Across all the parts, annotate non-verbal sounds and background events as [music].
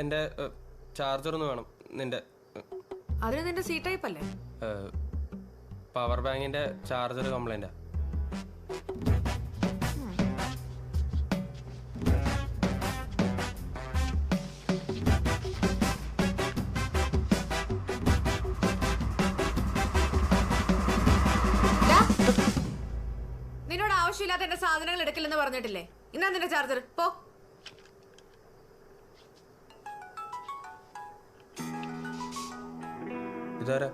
എന്റെ ചാർജർ ഒന്ന് വേണം നിന്റെ അതിന് നിന്റെ സി ടൈപ്പ് അല്ലേ? പവർ ബാങ്കിന്റെ ചാർജർ കംപ്ലൈന്റാ. നിന്നോട് ആവശ്യമില്ലാത്ത എന്റെ സാധനങ്ങൾ എടുക്കില്ലെന്ന് പറഞ്ഞിട്ടില്ലേ? ഇന്നാ നിന്റെ ചാർജർ പോ. ഇതാരാ?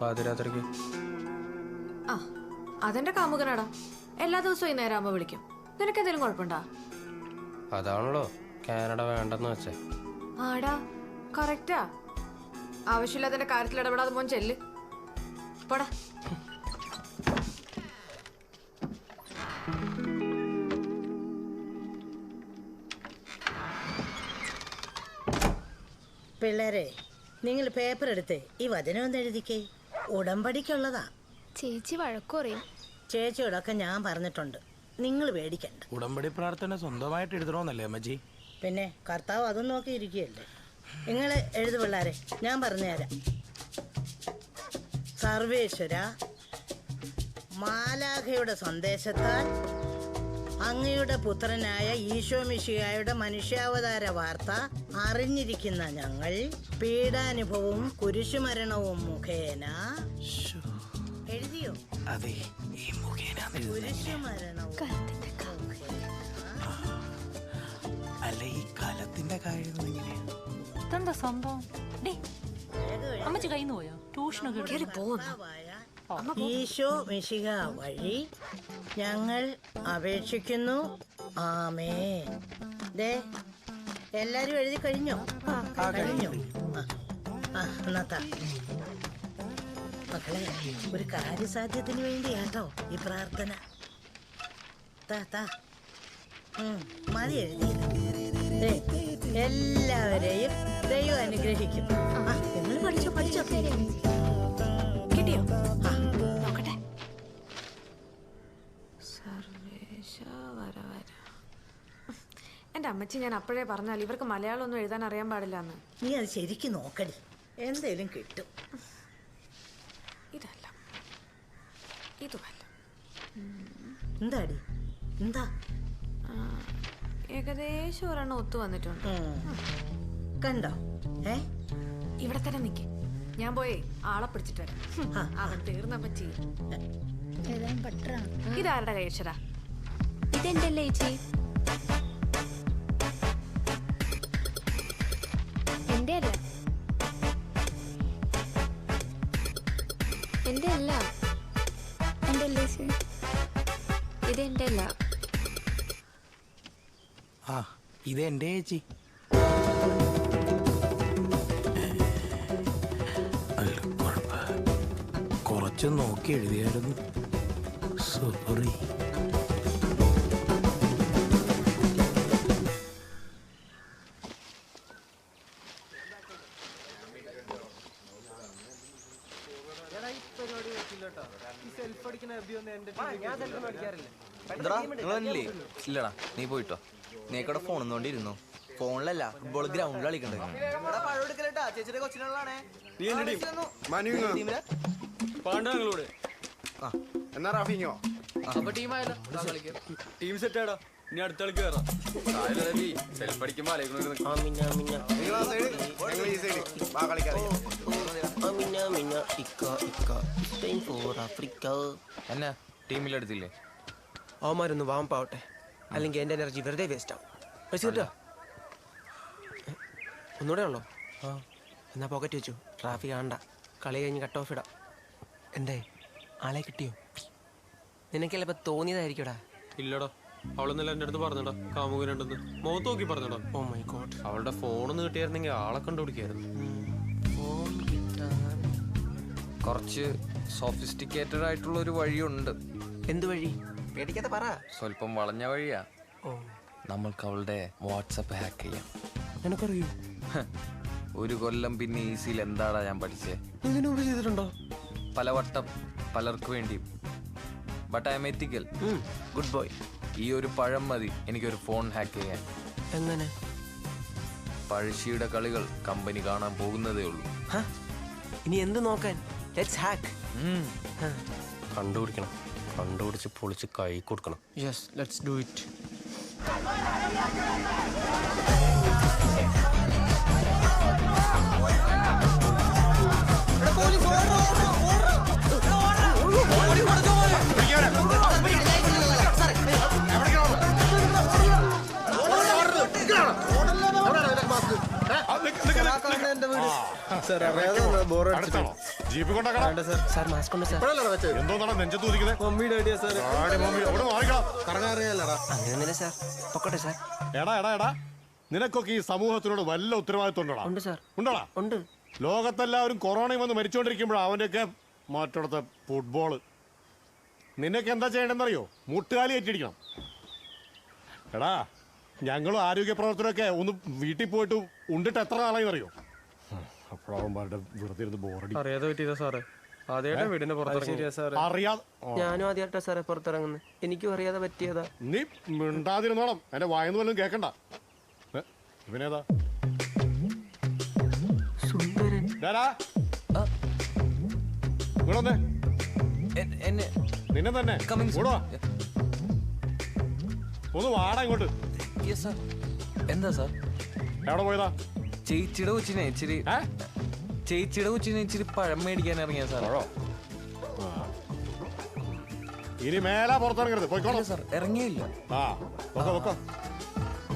പാതിരാത്രിക്ക്? ആ അതെന്റെ കാമുകനാടാ. എല്ലാ ദിവസവും ഈ നേരാകുമ്പോ വിളിക്കും. നിനക്ക് എന്തെങ്കിലും കുഴപ്പമുണ്ടാ? അതാണല്ലോ. കാനഡ വേണ്ടെന്ന് വെച്ചേ. ആടാ കറക്റ്റാ ആവശ്യമില്ലാതെ കാര്യത്തിൽ ഇടപെടാതെ മോൻ ചെല്ല്. പോടാ. പിള്ളേരെ നിങ്ങൾ പേപ്പർ എടുത്ത് ഈ വചനം ഒന്ന് എഴുതിക്കേ. ഉടമ്പടിക്കുള്ളതാ. ചേച്ചി വഴക്കുറയും ചേച്ചിയോടൊക്കെ ഞാൻ പറഞ്ഞിട്ടുണ്ട് നിങ്ങൾ പേടിക്കണ്ട. ഉടമ്പടി പ്രാർത്ഥന സ്വന്തമായിട്ട് എഴുതണമെന്നല്ലേ അമ്മജി പിന്നെ കർത്താവ് അതും നോക്കി ഇരിക്കുകയല്ലേ. നിങ്ങൾ എഴുതു പിള്ളാരെ ഞാൻ പറഞ്ഞുതരാം സർവേശ്വര മാലാഖയുടെ സന്ദേശത്താൽ അങ്ങയുടെ പുത്രനായ ഈശോ മിശിഹായുടെ മനുഷ്യാവതാര വാർത്ത അറിഞ്ഞിരിക്കുന്ന ഞങ്ങൾ പീഡാനുഭവവും കുരിശുമരണവും മുഖേന എഴുതിയോ? അതെ ഈ മുഖേന കുരിശുമരണവും അല്ല ഈ കാലത്തിന്റെ കാര്യം ഇതെന്താ സംഭവം? അമ്മച്ചി കയ്യിൽ പോയോ? ട്യൂഷനൊക്കെ കർത്താവായ ഈശോ മിശിക വഴി ഞങ്ങൾ അപേക്ഷിക്കുന്നു. ആമേ ദേ എല്ലാരും എഴുതി കഴിഞ്ഞോ? കഴിഞ്ഞോ. മക്കളെ ഒരു കാര്യസാധ്യത്തിന് വേണ്ടിയാട്ടോ ഈ പ്രാർത്ഥന. താ മതി എഴുതിയത് ദേ, എല്ലാവരെയും ദൈവം അനുഗ്രഹിക്കും. നിങ്ങൾ പഠിച്ചോ പഠിച്ചോ? കിട്ടിയോ? ആ. എന്റെ അമ്മച്ചി ഞാൻ അപ്പോഴേ പറഞ്ഞാൽ ഇവർക്ക് മലയാളം ഒന്നും എഴുതാൻ അറിയാൻ പാടില്ല എന്ന് നീ അത് ശരിക്കും നോക്കടി. എന്തേലും കിട്ടും. ഇതല്ല. ഇതുമല്ല. എന്താടി? എന്താ? ഏകദേശം ഒരെണ്ണം ഒത്തു വന്നിട്ടുണ്ട്. കണ്ടോ? ഏ? ഇവിടെ തന്നെ നിക്ക്. ഞാൻ പോയി ആളെ പിടിച്ചിട്ട് വരാം. അവൻ തീർന്നപ്പച്ചി എഴുതാൻ പറ്റാ ഇതാരുടെ കൈയക്ഷരാ ഇതെന്റെ ഇതെന്തല്ലേ ചേച്ചി? എന്റെ അല്ല. എന്റെ അല്ല. എന്റെ അല്ലേ ഇത് എന്റെ അല്ല. ആ ഇത് എന്റെ ചേച്ചി. കുറച്ച് നോക്കി എഴുതിയായിരുന്നു. സോറി നിങ്ങളില്ലേ ഇല്ലടാ നീ പോയിട്ടോ. നീ ഇവിടെ ഫോൺ ഒന്നുകൊണ്ടിരുന്നു ഫോണിലല്ല ഫുട്ബോൾ ഗ്രൗണ്ടിൽ പാണ്ഡവങ്ങളോട് എന്നാ റാഫിങ്ങോ ടീം സെറ്റ്. ആടാ ഇനി അടുത്ത കളിക്ക് കയറാം സെൽഫ് അടിക്കുമ്പോ നിങ്ങൾ ഈ സൈഡ് കളിക്കാതെ എന്നാ ടീമിലെടുത്തില്ലേ? അവന്മാരൊന്ന് വാമ്പാവട്ടെ. അല്ലെങ്കിൽ എന്റെ എനർജി വെറുതെ വേസ്റ്റ് ആവും. പൈസ ഒന്നുകൂടെ ഉള്ളോ? ആ എന്നാ പോക്കറ്റ് വെച്ചു. ട്രാഫിക് ആണ്ട കളി കഴിഞ്ഞ് കട്ട് ഓഫ് ഇടാം. എന്തേ? ആളെ കിട്ടിയോ? നിനക്ക് ചിലപ്പോ തോന്നിയതായിരിക്കടാ ഇല്ലടാ. അവളൊന്നല്ല എന്റെ അടുത്ത് പറഞ്ഞടാ. കാമുകനുണ്ടെന്ന് മുഖത്ത് നോക്കി പറഞ്ഞടാ. ഓ മൈ ഗോഡ് അവളുടെ ഫോണൊന്ന് കിട്ടിയായിരുന്നെങ്കിൽ ആളെ കണ്ടുപിടിക്കായിരുന്നു. കുറച്ച് സോഫിസ്റ്റിക്കേറ്റഡ് ആയിട്ടുള്ള ഒരു വഴിയുണ്ട്. എന്ത് വഴി? പേടിക്കാതെ പറ. സ്വല്പം വളഞ്ഞ വഴിയാ. ഓ. നമ്മൾക്ക് അവളുടെ വാട്സപ്പ് ഹാക്ക് ചെയ്യാം. നിനക്കറിയോ [laughs] ഒരു കൊല്ലം പിന്നെ ഈസിയിൽ എന്താടാ ഞാൻ പഠിച്ചേ? ഇതിനു മുമ്പ് ചെയ്തിട്ടുണ്ടോ? പലവട്ടം പലർക്ക് വേണ്ടിയും. But I'm ethical good boy ഈ ഒരു പഴം മതി എനിക്കൊരു ഫോൺ ഹാക്ക് ചെയ്യാൻ. എങ്ങനെ? പഴശ്ശിയുടെ കളികൾ കമ്പനി കാണാൻ പോകുന്നതേ ഉള്ളൂ? ഇനി എന്ത് നോക്കാൻ? ലെറ്റ്സ് ഹാക്ക് കണ്ടുപിടിക്കണം. കണ്ടുപിടിച്ച് പൊളിച്ച് കൈ കൊടുക്കണം. Yes let's do it jeep കൊണ്ടാക്കണം. Sir mask ഉണ്ട് സാർ. എന്തോന്നാണ് നെഞ്ചത്ത് കുതിക്കുന്നത് അവിടെ മാറിക്കണം കറങ്ങാറിയല്ലടാ അങ്ങനെയൊന്നുമില്ല സാർ. പൊക്കട്ടെ സാർ. എടാ എടാ എടാ. നിനക്കൊക്കെ ഈ സമൂഹത്തിനോട് വല്ല ഉത്തരവാദിത്വം ഉണ്ടോടാ? ഉണ്ട് സാർ. ഉണ്ടോടാ? ഉണ്ട്. ലോകത്തെല്ലാവരും കൊറോണയും വന്ന് മരിച്ചുകൊണ്ടിരിക്കുമ്പോഴാണ് അവന്റെയൊക്കെ മറ്റിടത്തെ ഫുട്ബോൾ നിനക്ക് എന്താ ചെയ്യണമെന്നറിയോ മുട്ടുകാലി ഏറ്റിടിക്കണം എടാ ഞങ്ങളും ആരോഗ്യ പ്രവർത്തനമൊക്കെ ഒന്ന് വീട്ടിൽ പോയിട്ട് ഉണ്ടിട്ട് എത്ര നാളായെന്നറിയോ അപ്പോഴാവുമ്പോൾ വെറുതെ ഇരുന്ന് ബോറടി അറിയാതെ പറ്റിയതാ സാറേ? ആദ്യമായിട്ട് വീടിന്റെ പുറത്തിറങ്ങി സാറേ. അറിയാതെ ഞാനും ആദ്യമായിട്ടാ സാറേ പുറത്തിറങ്ങുന്നത്. എനിക്കും അറിയാതെ പറ്റിയതാ. നീ മിണ്ടാതിരുന്നോണം. എന്റെ വായന്ന് വല്ലതും കേക്കണ്ട. ഇവനേതാ? സുന്ദരൻ. നിന്നെ തന്നെ. ഒന്ന് വാടാ ഇങ്ങോട്ട്. എന്താ സാർ എവിടെ പോയതാ? ചേച്ചിയുടെ കൊച്ചിനെ ഇച്ചിരി ചേച്ചിയുടെ കൊച്ചിന് ഇച്ചിരി പഴം മേടിക്കാൻ ഇറങ്ങിയ സാർ? ആ. ഇനി മേലാ പുറത്തിറങ്ങരുത്. പോയിക്കോളൂ. സാർ ഇറങ്ങിയില്ല. ആ പൊക്കോ പൊക്കോ.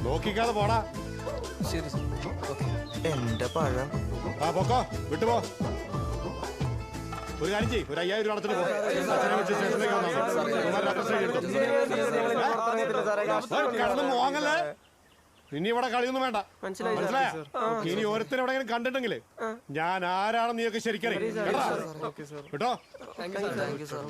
നോക്കിക്കാതെ പോടാ. ശരി സാർ. ഓക്കെ. എന്റെ പഴം. ആ പൊക്കോ വിട്ടുപോ ഒരു കാര്യം ചെയ്യ് ഒരു അയ്യായിരം രൂപ അടച്ചിട്ട് പോ. അച്ഛനെ വിളിച്ച് സ്റ്റേഷനിലേക്ക് വന്നാ. മതി. ഇവന്മാരുടെ address എഴുതി എടുത്തോ. ഏ, കിടന്ന് മോങ്ങല്ലേ? ഇനി ഇവിടെ കളിയൊന്നും വേണ്ട. മനസ്സിലായി, മനസ്സിലായോ? ഇനി ഓരോരുത്തരും എവിടെയെങ്കിലും കണ്ടിട്ടുണ്ടെങ്കിൽ ഞാൻ ആരാണെന്ന് നീയൊക്കെ ശരിക്കറിയാം. കേട്ടോ? സാർ.